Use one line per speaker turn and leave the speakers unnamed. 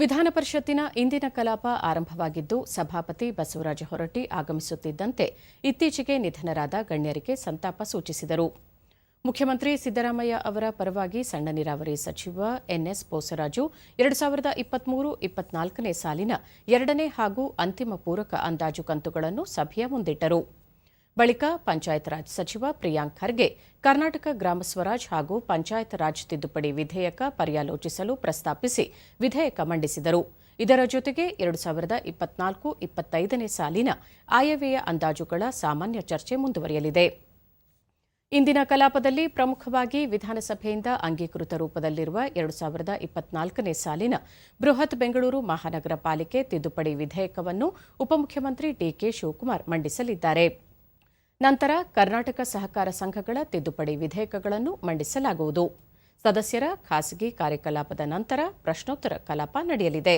ವಿಧಾನ ಪರಿಷತ್ತಿನ ಇಂದಿನ ಕಲಾಪ ಆರಂಭವಾಗಿದ್ದು, ಸಭಾಪತಿ ಬಸವರಾಜ ಹೊರಟ್ಟಿ ಆಗಮಿಸುತ್ತಿದ್ದಂತೆ ಇತ್ತೀಚೆಗೆ ನಿಧನರಾದ ಗಣ್ಯರಿಗೆ ಸಂತಾಪ ಸೂಚಿಸಿದರು. ಮುಖ್ಯಮಂತ್ರಿ ಸಿದ್ದರಾಮಯ್ಯ ಅವರ ಪರವಾಗಿ ಸಣ್ಣ ನೀರಾವರಿ ಸಚಿವ ಎನ್ಎಸ್ ಬೋಸರಾಜು ಎರಡು ಸಾವಿರದ ಇಪ್ಪತ್ಮೂರು ಇಪ್ಪತ್ನಾಲ್ಕನೇ ಸಾಲಿನ ಎರಡನೇ ಹಾಗೂ ಅಂತಿಮ ಪೂರಕ ಅಂದಾಜು ಕಂತುಗಳನ್ನು ಸಭೆಯ ಮುಂದಿಟ್ಟರು. ಬಳಿಕ ಪಂಚಾಯತ್ ರಾಜ್ ಸಚಿವ ಪ್ರಿಯಾಂಕ್ ಖರ್ಗೆ, ಕರ್ನಾಟಕ ಗ್ರಾಮ ಸ್ವರಾಜ್ ಹಾಗೂ ಪಂಚಾಯತ್ ರಾಜ್ ತಿದ್ದುಪಡಿ ವಿಧೇಯಕ ಪರ್ಯಾಲೋಚಿಸಲು ಪ್ರಸ್ತಾಪಿಸಿ ವಿಧೇಯಕ ಮಂಡಿಸಿದರು. ಇದರ ಜೊತೆಗೆ ಎರಡು ಸಾವಿರದ ಇಪ್ಪತ್ನಾಲ್ಕು ಇಪ್ಪತ್ತೈದನೇ ಸಾಲಿನ ಆಯವ್ಯಯ ಅಂದಾಜುಗಳ ಸಾಮಾನ್ಯ ಚರ್ಚೆ ಮುಂದುವರಿಯಲಿದೆ. ಇಂದಿನ ಕಲಾಪದಲ್ಲಿ ಪ್ರಮುಖವಾಗಿ ವಿಧಾನಸಭೆಯಿಂದ ಅಂಗೀಕೃತ ರೂಪದಲ್ಲಿರುವ ಎರಡು ಸಾವಿರದ ಇಪ್ಪತ್ನಾಲ್ಕನೇ ಸಾಲಿನ ಬೃಹತ್ ಬೆಂಗಳೂರು ಮಹಾನಗರ ಪಾಲಿಕೆ ತಿದ್ದುಪಡಿ ವಿಧೇಯಕವನ್ನು ಉಪಮುಖ್ಯಮಂತ್ರಿ ಡಿಕೆ ಶಿವಕುಮಾರ್ ಮಂಡಿಸಲಿದ್ದಾರೆ. ನಂತರ ಕರ್ನಾಟಕ ಸಹಕಾರ ಸಂಘಗಳ ತಿದ್ದುಪಡಿ ವಿಧೇಯಕಗಳನ್ನು ಮಂಡಿಸಲಾಗುವುದು. ಸದಸ್ಯರ ಖಾಸಗಿ ಕಾರ್ಯಕಲಾಪದ ನಂತರ ಪ್ರಶ್ನೋತ್ತರ ಕಲಾಪ ನಡೆಯಲಿದೆ.